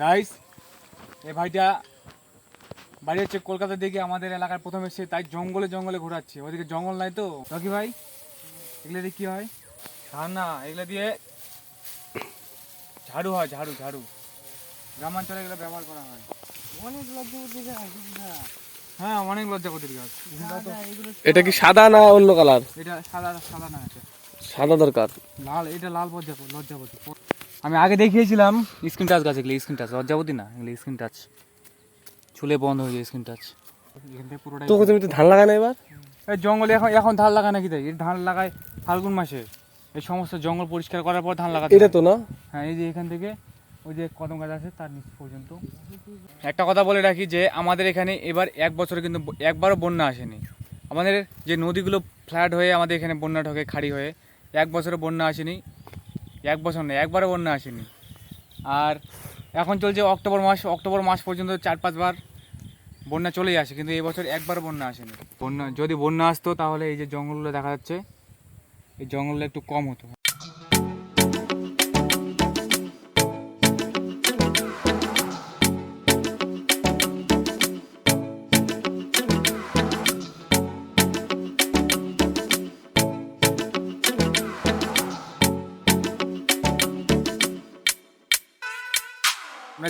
Guys এই ভাইটা বাড়ি হচ্ছে কলকাতা দিকে আমাদের এলাকার প্রথম এসে তাই জঙ্গলে জঙ্গলে ঘোরাচ্ছে। ওদিকে জঙ্গল নাই তো। রকি ভাই? এগুলো দিয়ে কি হয়? ধান না এগুলো দিয়ে ঝাড়ু হয় ঝাড়ু ঝাড়ু। গ্রামাঞ্চলে এগুলো ব্যবহার করা হয়। অনেক লজ্জাবতী গাছ হ্যাঁ অনেক লজ্জাপতির গাছ। এটা কি সাদা না অন্য কালার? এটা সাদা সাদা না এটা। সাদা দরকার। লাল এটা লাল লজ্জাপতি লজ্জাপতি আমি আগে দেখিয়েছিলাম স্ক্রিন টাচ গাছ এগুলো স্ক্রিন টাচ লজ্জাপতি না এগুলো স্ক্রিন টাচ। ছুলে বন্ধ হয়ে যায় স্ক্রিন টাচ। পুরোটাই তুমি তো ধান লাগায় না এবার? এই জঙ্গলে এখন এখন ধান লাগায় নাকি তাই? ধান লাগায় ফাল্গুন মাসে। এই সমস্ত জঙ্গল পরিষ্কার করার পর ধান লাগাতে এটা তো না? হ্যাঁ এই যে এখান থেকে ওই যে কদম গাছ আছে তার নিচ পর্যন্ত। একটা কথা বলে রাখি যে আমাদের এখানে এবার এক বছরে কিন্তু একবারও বন্যা আসেনি। আমাদের যে নদীগুলো ফ্ল্যাট হয়ে আমাদের এখানে বন্যা ঢোকে খাড়ি হয়ে এক বছরে বন্যা আসেনি। এক বছর নেই, একবারও বন্যা আসেনি। আর এখন চলছে অক্টোবর মাস অক্টোবর মাস পর্যন্ত চার পাঁচবার বন্যা চলেই আসে, কিন্তু এবছর একবার বন্যা আসেনি। বন্যা, যদি বন্যা আসতো তাহলে এই যে জঙ্গলগুলো দেখা যাচ্ছে, এই জঙ্গলগুলো একটু কম হতো।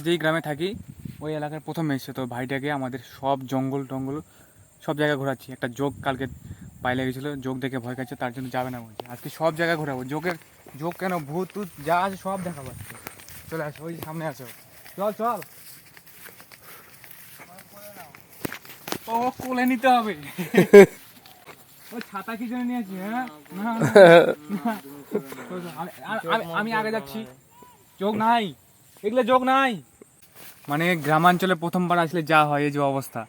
যেই গ্রামে থাকি ওই এলাকার প্রথম এসেছে তো ভাইটাকে আমাদের সব জঙ্গল টঙ্গল সব জায়গায় ঘোরাচ্ছি। একটা যোগ কালকে পায়ে লেগেছিলো যোগ দেখে ভয় খাচ্ছে তার জন্য যাবে না বলছে। আজকে সব জায়গায় ঘোরাবো। যোগের যোগ কেন ভূত টুত যা আছে সব দেখা পাচ্ছে। চলে আসো ওই সামনে আসো। চল চল। ও কোলে নিতে হবে। ও ছাতা কি জন্য নিয়েছি হ্যাঁ? আমি আগে যাচ্ছি। যোগ নাই। এগুলো যোগ নাই। মানে গ্রামাঞ্চলে প্রথমবার আসলে যা হয় এই যে অবস্থা।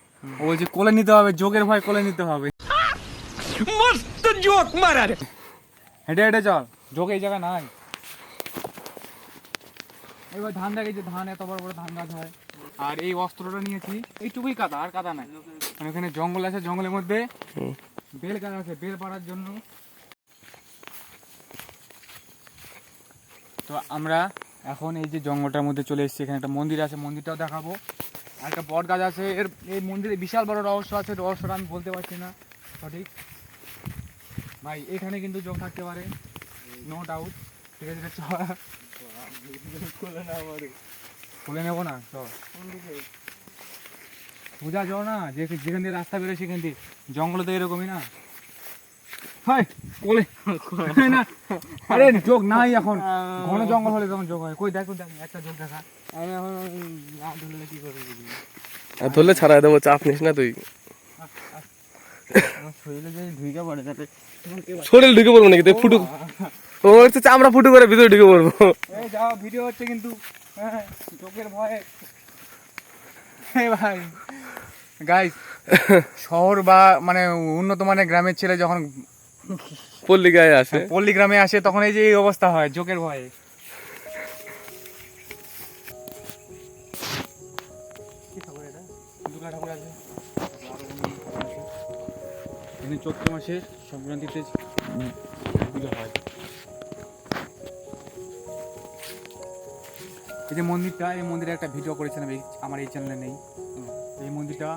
ও বলছে কোলে নিতে হবে যোগের ভয় কোলে নিতে হবে। মস্ত যোগ মারা রে হেঁটে হেঁটে চল। যোগ এই জায়গা নাই। এবার ধান দেখে যে ধান এত বড় বড় ধান গাছ হয়। আর এই অস্ত্রটা নিয়েছি এইটুকুই কাদা আর কাদা নাই। মানে ওখানে জঙ্গল আছে জঙ্গলের মধ্যে। বেল গাছ আছে বেল পাড়ার জন্য। তো আমরা এখন এই যে জঙ্গলটার মধ্যে চলে এসেছি, এখানে একটা মন্দির আছে, মন্দিরটাও দেখাবো। আর একটা বট গাছ আছে, এর, এই মন্দিরে বিশাল বড় রহস্য আছে, রহস্যটা আমি বলতে পারছি না, সঠিক? ভাই, এখানে কিন্তু যোগ থাকতে পারে নো ডাউট ঠিক আছে খুলে নেব না চ বুঝা যাও না যেখান দিয়ে রাস্তা বেরোয় সেখান দিয়ে। জঙ্গলে তো এরকমই না। হাই কোলে না। আরে যোগ নাই এখন। ঘন জঙ্গল হলে তখন যোগ হয়। কই দেখো দেখ একটা যোগ দেখা। আমি এখন না ধরলে কি করে আর ধরলে ছাড়াই দেবো চাপ নিস না তুই। শরীরে ঢুকে পড়ব নাকি? তুই ফুটু ও হচ্ছে চামড়া ফুটু করে ভিতরে ঢুকে পড়ব। যাও ভিডিও হচ্ছে কিন্তু। হ্যাঁ চোখের ভয়ে। ভাই। গাইস শহর বা মানে উন্নত মানের গ্রামের ছেলে যখন পল্লী গায়ে আসে? পল্লী গ্রামে আসে তখন এই যে এই অবস্থা হয় চোখের ভয়ে। চৈত্র মাসে সংক্রান্তিতে পুজো হয়। এই যে মন্দিরটা এই মন্দিরে একটা ভিডিও করেছিলাম এই আমার এই চ্যানেলে নেই। এই মন্দিরটা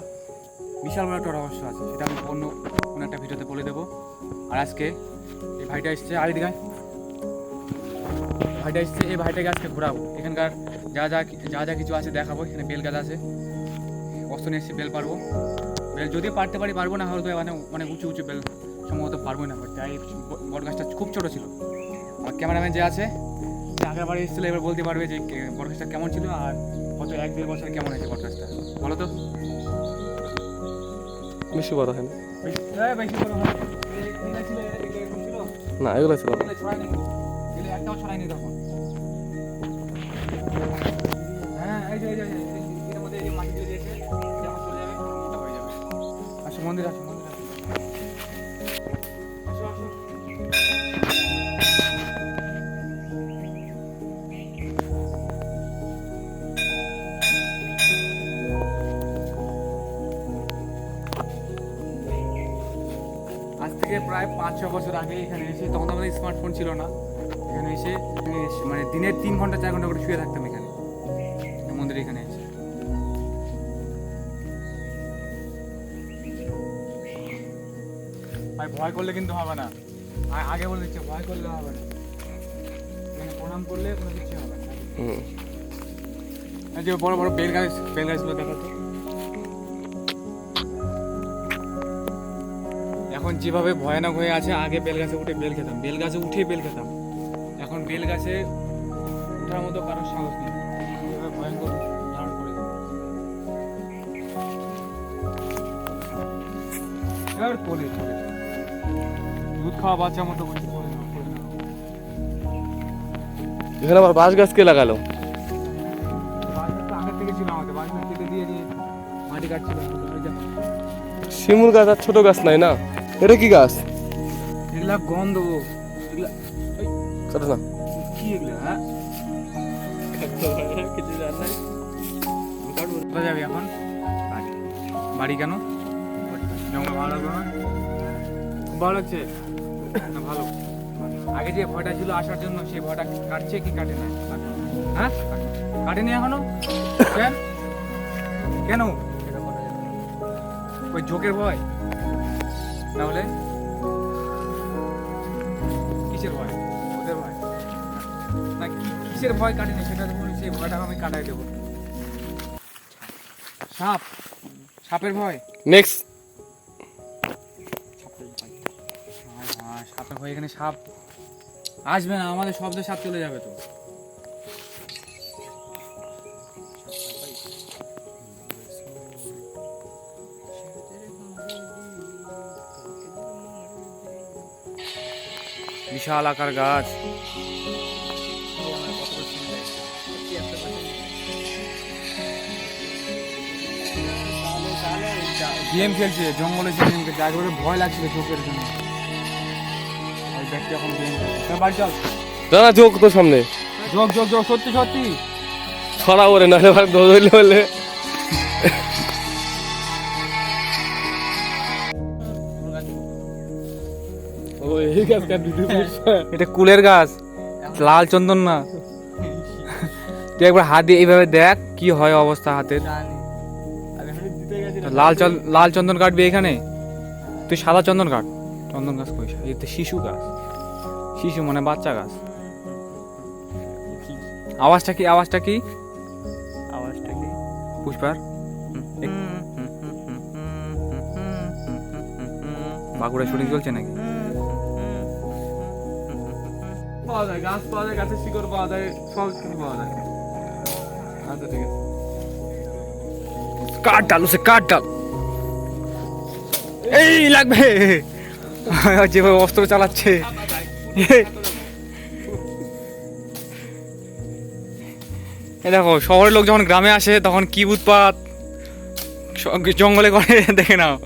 বিশাল বড় একটা রহস্য আছে সেটা আমি অন্য কোনো একটা ভিডিওতে বলে দেবো। আর আজকে এই ভাইটা এসছে আর এদিকে ভাইটা এসছে এই ভাইটাকে আজকে ঘোরাবো। এখানকার যা যা যা যা কিছু আছে দেখাবো এখানে বেল গাছ আছে। অস্ত্র নিয়ে এসছে বেল পারব বেল যদি পারতে পারি পারব না হয়তো মানে অনেক উঁচু উঁচু বেল সম্ভবত পারব না আর এই বট গাছটা খুব ছোটো ছিল। আর ক্যামেরাম্যান যে আছে আগের বাড়ি এসেছিল এবার বলতে পারবে যে বট গাছটা কেমন ছিল আর কত এক দেড় বছর কেমন হয়েছে বট গাছটা। বলো তো। বেশি বড় হয় না বেশি বড় হয় না। এগুলো ছিল। না আজ থেকে প্রায় পাঁচ ছ বছর আগে এখানে এসে তখন আমাদের স্মার্টফোন ছিল না। এখানে এসে মানে দিনের তিন ঘণ্টা চার ঘণ্টা করে শুয়ে থাকতাম এখানে। মন্দির এখানে এসে ভাই ভয় করলে কিন্তু হবে না। আগে বলে দিচ্ছে ভয় করলে হবে না। প্রণাম করলে কোনো কিছু হবে না। যে বড় বড় বেল গাছ বেল গাছগুলো দেখাচ্ছে। এখন যেভাবে ভয়ানক হয়ে আছে আগে বেল গাছে উঠে বেল খেতাম। বেল গাছে উঠে বেল খেতাম। এখন বেল গাছে ওঠার মতো কারোর সাহস নেই। ভয়ঙ্কর ধারণ করে দুধ খাওয়া মতো। এখানে আবার বাঁশ কে লাগালো? শিমুল গাছ আর ছোট গাছ নাই না? এটা কি গাছ? এগুলা গন্ধ এগুলা কি এগুলা হ্যাঁ? কিছু জান নাই কোথায় যাবি এখন? বাড়ি। কেন? জঙ্গল ভালো লাগবে না? ভালো লাগছে। না ভালো। আগে যে ভয়টা ছিল আসার জন্য সেই ভয়টা কাটছে কি কাটে না হ্যাঁ? কাটেনি এখনও? কেন? কেন? ওই জোকের ভয়। তাহলে কিসের ভয়? ওদের ভয়? না কি- কিসের ভয় কাটেনি? সেটা বলি সেই ভয়টা আমি কাটাই দেবো। সাপ। সাপের ভয়? নেক্সট হায় হায়, সাপের ভয়। এখানে সাপ আসবে না আমাদের শব্দ সাপ চলে যাবে তো। বিশাল আকার গাছ। গেম খেলছে জঙ্গলে সে গেম খেলছে একবারে ভয় লাগছিল চোখের জন্য। ওই ব্যক্তি এখন গেম খেলছে। বাড়ি চল। দাদা চোখ তো সামনে। যোগ যোগ যোগ সত্যি সত্যি। ছড়া ওরে নাহলে ধরলে হলে এই কাট এটা কুলের গাছ। লাল চন্দন না। তুই একবার হাত দিয়ে এইভাবে দেখ কি হয় অবস্থা হাতের। লাল লাল চন্দন কাটবি এখানে? তুই সাদা চন্দন কাট। চন্দন গাছ কই? এই তো শিশু গাছ। শিশু মানে বাচ্চা গাছ। আওয়াজটা কি? আওয়াজটা কি? আওয়াজটা কি? পুষ্পার? বাঁকুড়া শুটিং চলছে নাকি? পাওয়া যায়, গাছ পাওয়া যায়, গাছের শিকড় পাওয়া যায়, সব কিছু পাওয়া যায়। আচ্ছা ঠিক আছে। ডাল ডাল। এই লাগবে। যেভাবে অস্ত্র চালাচ্ছে। দেখো, শহরের লোক যখন গ্রামে আসে, তখন কি উৎপাত? জঙ্গলে করে? দেখে নাও।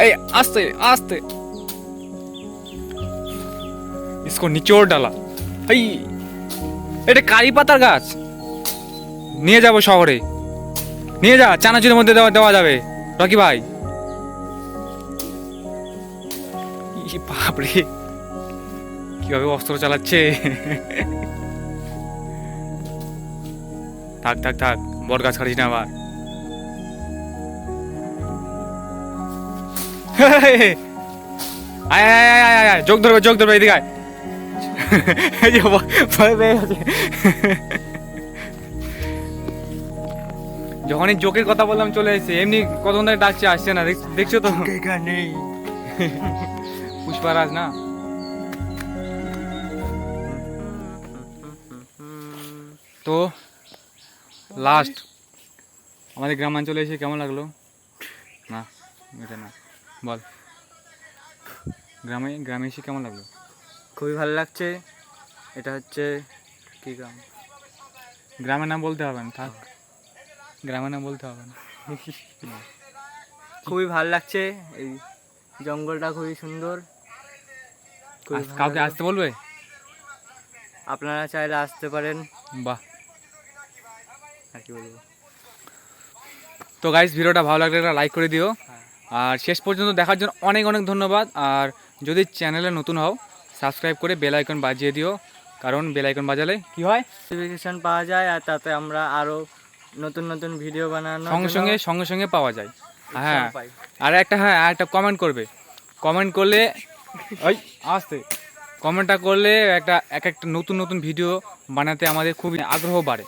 এই, আস্তে আস্তে। ইসকো নিচোর ডালা। এই এটা কারি পাতার গাছ। নিয়ে যাব শহরে। নিয়ে যা, চানাচুরের মধ্যে দেওয়া দেওয়া যাবে। রকি ভাই। ই বাপরে। কীভাবে অস্ত্র চালাচ্ছে? থাক থাক থাক, বট গাছ কাটিস না আবার। আয় আয় আয় আয় যোগ ধরবে যোগ ধরবে, এদিকে যে ভয়- পেয়ে গেছে যখনই জোকের কথা বললাম চলে এসেছে এমনি কতক্ষণ ধরে ডাকছে আসছে না। দেখ- দেখছ তো? এখানে পুষ্পারাজ না? তো লাস্ট আমাদের গ্রামাঞ্চলে এসে কেমন লাগল? না এটা না। বল। গ্রামে গ্রামে এসে কেমন লাগল? খুবই ভালো লাগছে। এটা হচ্ছে কি গ্রাম? গ্রামের নাম বলতে হবে না থাক। গ্রামের নাম বলতে হবে না। খুবই ভালো লাগছে এই জঙ্গলটা খুবই সুন্দর। কাউকে আসতে বলবে? আপনারা চাইলে আসতে পারেন। বাহ। আর কি বলব? তো গাইস ভিডিওটা ভালো লাগলে একটা লাইক করে দিও। আর শেষ পর্যন্ত দেখার জন্য অনেক অনেক ধন্যবাদ। আর যদি চ্যানেলে নতুন হও সাবস্ক্রাইব করে বেল আইকন বাজিয়ে দিও কারণ বেল আইকন বাজালে কি হয়? নোটিফিকেশন পাওয়া যায় আর তাতে আমরা আরও নতুন নতুন ভিডিও বানানো সঙ্গে সঙ্গে সঙ্গে সঙ্গে পাওয়া যায়। হ্যাঁ আর একটা হ্যাঁ আর একটা কমেন্ট করবে। কমেন্ট করলে ওই আসতে। কমেন্টটা করলে একটা এক একটা নতুন নতুন ভিডিও বানাতে আমাদের খুবই আগ্রহ বাড়ে।